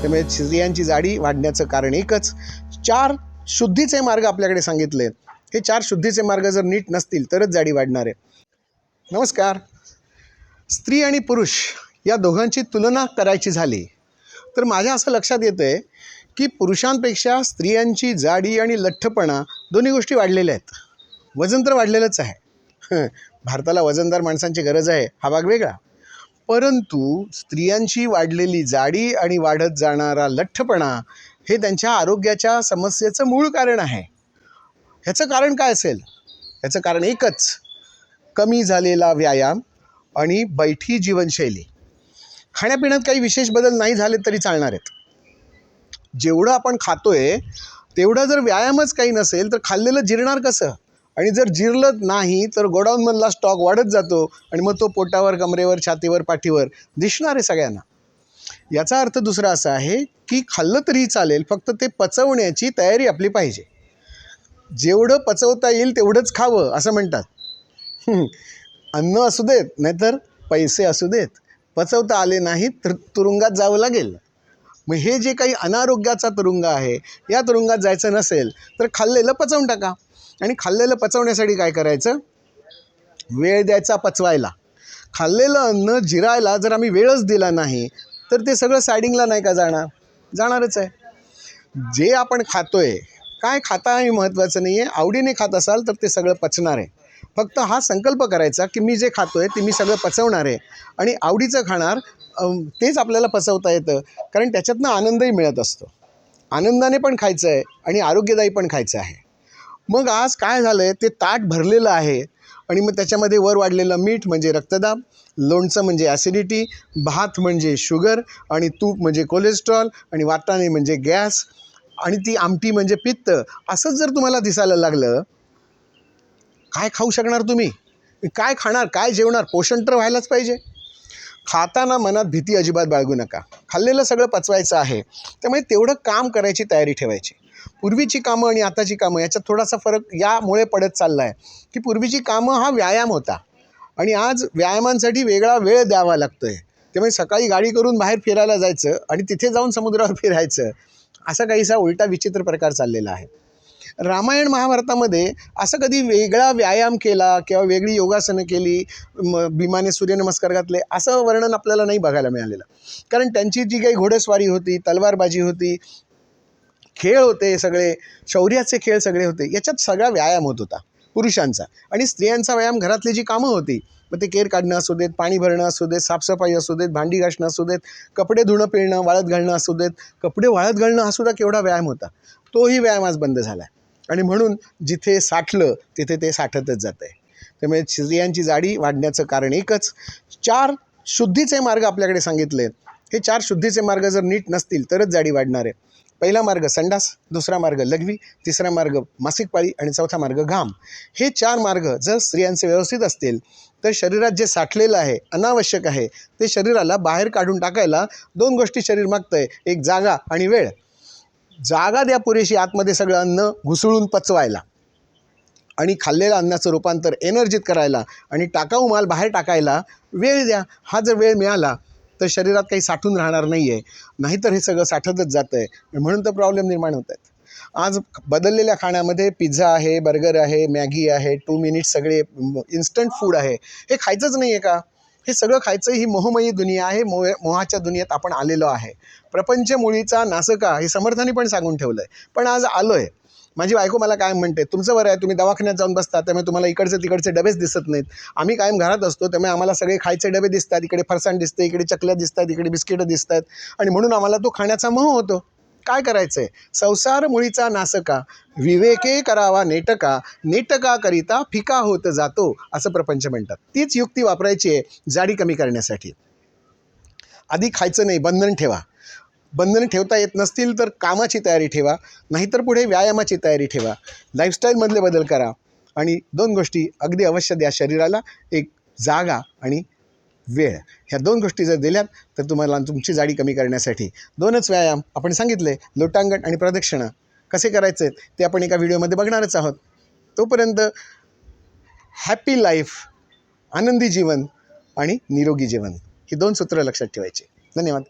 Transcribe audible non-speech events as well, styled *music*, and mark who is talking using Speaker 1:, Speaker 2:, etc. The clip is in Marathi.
Speaker 1: त्यामुळे स्त्रियांची जाडी वाढण्याचं कारण एकच. चार शुद्धीचे मार्ग आपल्याकडे सांगितले. हे चार शुद्धीचे मार्ग जर नीट नसतील तरच जाडी वाढणार आहे. नमस्कार. स्त्री आणि पुरुष या दोघांची तुलना करायची झाली. तर माझ्या असं लक्षात येतं आहे की पुरुषांपेक्षा स्त्रियांची जाडी आणि लठ्ठपणा दोन्ही गोष्टी वाढलेल्या आहेत. वजन तर वाढलेलंच आहे. हं, भारताला वजनदार माणसांची गरज आहे. हा भाग वेगळा. परंतु स्त्रियांची वाढलेली जाडी आणि वाढत जाणारा लठ्ठपणा हे त्यांच्या आरोग्याच्या समस्येचं मूळ कारण आहे. ह्याचं कारण काय असेल? ह्याचं कारण एकच कमी झालेला व्यायाम आणि बैठी जीवनशैली. खाण्यापिण्यात काही विशेष बदल नाही झाले तरी चालणार आहेत. जेवढं आपण खातोय तेवढं जर व्यायामच काही नसेल तर खाल्लेलं जिरणार कसं? आणि जर जिरलं नाही तर गोडाऊनमधला स्टॉक वाढत जातो आणि मग तो पोटावर कमरेवर छातीवर पाठीवर दिसणार आहे सगळ्यांना. याचा अर्थ दुसरा असा आहे की खाल्लं तरी चालेल फक्त ते पचवण्याची तयारी आपली पाहिजे. जेवढं पचवता येईल तेवढंच खावं असं म्हणतात. अन्न असू देत नाहीतर पैसे असू देत. पचवता आले नाहीत तर तुरुंगात जावं लागेल. मग हे जे काही अनारोग्याचा तुरुंग आहे या तुरुंगात जायचं नसेल तर खाल्लेलं पचवून टाका. आणि खाल्लेलं पचवण्यासाठी काय करायचं? वेळ द्यायचा पचवायला. खाल्लेलं अन्न जिरायला जर आम्ही वेळच दिला नाही तर ते सगळं सायडिंगला नाही का जाणार? जाणारच आहे. जे आपण खातोय काय खाता हे महत्त्वाचं नाही आहे आवडीने खात असाल तर ते सगळं पचणार आहे. फक्त हा संकल्प करायचा की मी जे खातो आहे ते मी सगळं पचवणार आहे. आणि आवडीचं खाणार तेच आपल्याला पचवता येतं. कारण त्याच्यातनं आनंदही मिळत असतो. आनंदाने पण खायचं आहे आणि आरोग्यदायी पण खायचं आहे. मग आज काय झालं आहे ते ताट भरलेलं आहे. आणि मग त्याच्यामध्ये वर वाढलेलं मीठ म्हणजे रक्तदाब लोणचं म्हणजे ॲसिडिटी भात म्हणजे शुगर आणि तूप म्हणजे कोलेस्ट्रॉल आणि वाटाणे म्हणजे गॅस आणि ती आमटी म्हणजे पित्त. असंच जर तुम्हाला दिसायला लागलं काय खाऊ शकणार तुम्ही? काय खाणार? काय जेवणार? पोषण तर व्हायलाच पाहिजे. खाताना मनात भीती अजिबात बाळगू नका. खाल्लेलं सगळं पचवायचं आहे. त्यामुळे तेवढं काम करायची तयारी ठेवायची. पूर्वीची कामं आणि आताची कामं याच्यात थोडासा फरक यामुळे पडत चालला आहे की पूर्वीची कामं हा व्यायाम होता. आणि आज व्यायामांसाठी वेगळा वेळ द्यावा लागतो आहे त्यामुळे सकाळी गाडी करून बाहेर फिरायला जायचं आणि तिथे जाऊन समुद्रावर *laughs* फिरायचं असा काहीसा उलटा विचित्र प्रकार चाललेला आहे. रामायण महाभारतामध्ये असं कधी वेगळा व्यायाम केला किंवा वेगळी योगासनं केली म भीमाने सूर्यनमस्कार घातले असं वर्णन आपल्याला नाही बघायला मिळालेलं. कारण त्यांची जी काही घोडेस्वारी होती तलवारबाजी होती खेळ होते सगळे शौर्याचे खेळ सगळे होते याच्यात सगळा व्यायाम होत होता पुरुषांचा. आणि स्त्रियांचा व्यायाम घरातली जी कामं होती मग ते केर काढणं असू देत पाणी भरणं असू देत साफसफाई असू देत भांडी घासणं असू देत कपडे धुणं पिळणं वाळत घालणं असू देत कपडे वाळत घालणं हा सुद्धा केवढा व्यायाम होता. तोही व्यायाम आज बंद झाला आहे. आणि म्हणून जिथे साठलं तिथे ते साठतच जातं आहे त्यामुळे स्त्रियांची जाडी वाढण्याचं कारण एकच. चार शुद्धीचे मार्ग आपल्याकडे सांगितले आहेत हे चार शुद्धीचे मार्ग जर नीट नसतील तरच जाडी वाढणार आहे. पहिला मार्ग संडास दुसरा मार्ग लघवी तिसरा मार्ग मासिक पाळी आणि चौथा मार्ग घाम. हे चार मार्ग जर स्त्रियांचे व्यवस्थित असतील तर शरीरात जे साठलेलं आहे अनावश्यक आहे ते शरीराला बाहेर काढून टाकायला दोन गोष्टी शरीर मागतंय एक जागा आणि वेळ. जागा द्या पुरेशी आतमध्ये सगळं अन्न घुसळून पचवायला. आणि खाल्लेलं अन्नाचं रूपांतर एनर्जीत करायला आणि टाकाऊ माल बाहेर टाकायला वेळ द्या. हा जर वेळ मिळाला तर शरीरात काही साठून राहणार नाही आहे नाहीतर हे सगळं साठतच जातं आहे म्हणून तर प्रॉब्लेम निर्माण होत आहेत. आज बदललेल्या खाण्यामध्ये पिझ्झा आहे बर्गर आहे मॅगी आहे टू मिनिट्स सगळे इन्स्टंट फूड आहे. हे खायचंच नाही आहे का? हे सगळं खायचं ही मोहमयी दुनिया आहे मोह मोहाच्या दुनियेत आपण आलेलो आहे. प्रपंच मुळीचा नासका हे समर्थाने पण सांगून ठेवलं आहे पण आज आलो आहे माझी बायको मला काय म्हणते तुमचं बरं आहे तुम्ही दवाखान्यात जाऊन बसता त्यामुळे तुम्हाला इकडचे तिकडचे डबेच दिसत नाहीत. आम्ही कायम घरात असतो त्यामुळे आम्हाला सगळे खायचे डबे दिसतात इकडे फरसाण दिसते इकडे चकल्या दिसतात इकडे बिस्किटं दिसतात. आणि म्हणून आम्हाला तो खाण्याचा मोह होतो. काय करायचं आहे संसार मुळीचा नासका विवेके करावा नेटका नेटका करिता फिका होत जातो असं प्रपंच म्हणतात. तीच युक्ती वापरायची आहे जाडी कमी करण्यासाठी. आधी खायचं नाही बंधन ठेवा. बंधनं ठेवता येत नसतील तर कामाची तयारी ठेवा नाहीतर पुढे व्यायामाची तयारी ठेवा. लाईफस्टाईलमधले बदल करा आणि दोन गोष्टी अगदी अवश्य द्या शरीराला एक जागा आणि वेळ. ह्या दोन गोष्टी जर दिल्यात तर तुम्हाला तुमची जाडी कमी करण्यासाठी दोनच व्यायाम आपण सांगितले लोटांगण आणि प्रदक्षिणा. कसे करायचे आहेत ते आपण एका व्हिडिओमध्ये बघणारच आहोत. तोपर्यंत हॅपी लाईफ आनंदी जीवन आणि निरोगी जीवन. ही दोन सूत्रं लक्षात ठेवायची. धन्यवाद.